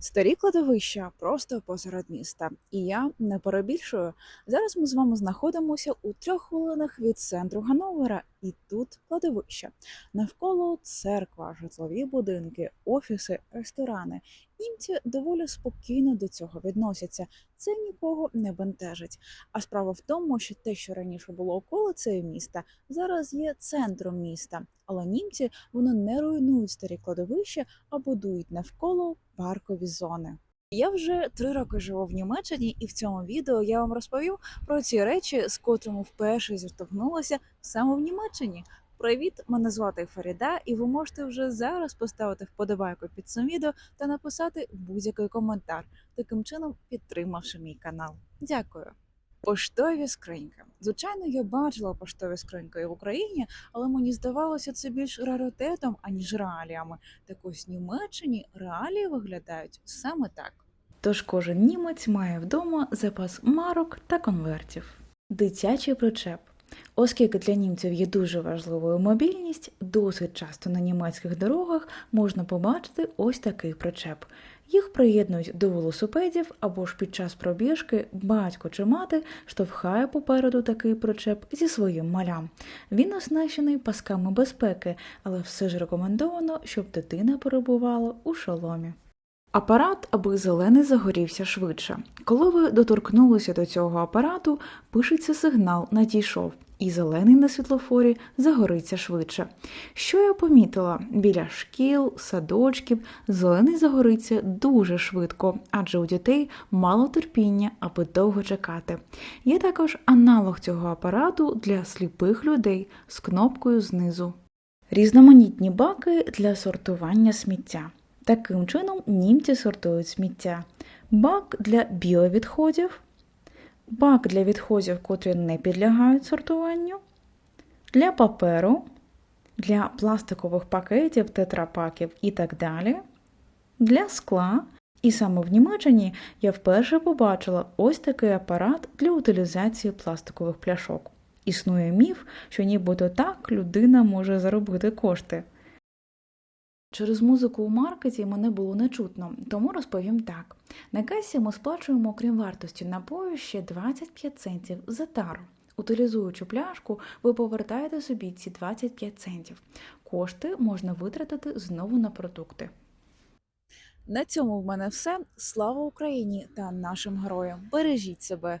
Старі кладовища просто посеред міста. І я не перебільшую. Зараз ми з вами знаходимося у трьох хвилинах від центру Гановера, і тут кладовище. Навколо церква, житлові будинки, офіси, ресторани. Німці доволі спокійно до цього відносяться. Це нікого не бентежить. А справа в тому, що те, що раніше було околицею міста, зараз є центром міста. Але німці вони не руйнують старі кладовища, а будують навколо паркові зони. Я вже три роки живу в Німеччині, і в цьому відео я вам розповів про ці речі, з котрими вперше зіштовхнулася саме в Німеччині. Привіт, мене звати Фаріда, і ви можете вже зараз поставити вподобайку під цим відео та написати будь-який коментар, таким чином підтримавши мій канал. Дякую. Поштові скриньки. Звичайно, я бачила поштові скриньки в Україні, але мені здавалося це більш раритетом, аніж реаліями. Так ось Німеччині реалії виглядають саме так. Тож кожен німець має вдома запас марок та конвертів. Дитячий причеп. Оскільки для німців є дуже важливою мобільність, досить часто на німецьких дорогах можна побачити ось такий причеп. Їх приєднують до велосипедів або ж під час пробіжки батько чи мати штовхає попереду такий причеп зі своїм малям. Він оснащений пасками безпеки, але все ж рекомендовано, щоб дитина перебувала у шоломі. Апарат, аби зелений загорівся швидше. Коли ви доторкнулися до цього апарату, пишеться сигнал надійшов, і зелений на світлофорі загориться швидше. Що я помітила? Біля шкіл, садочків зелений загориться дуже швидко, адже у дітей мало терпіння, аби довго чекати. Є також аналог цього апарату для сліпих людей з кнопкою знизу. Різноманітні баки для сортування сміття. Таким чином німці сортують сміття. Бак для біовідходів, бак для відходів, котрі не підлягають сортуванню, для паперу, для пластикових пакетів, тетрапаків і так далі, для скла. І саме в Німеччині я вперше побачила ось такий апарат для утилізації пластикових пляшок. Існує міф, що нібито так людина може заробити кошти. Через музику у маркеті мене було не чутно, тому розповім так. На касі ми сплачуємо, окрім вартості напою, ще 25 центів за тару. Утилізуючи пляшку, ви повертаєте собі ці 25 центів. Кошти можна витратити знову на продукти. На цьому в мене все. Слава Україні та нашим героям! Бережіть себе!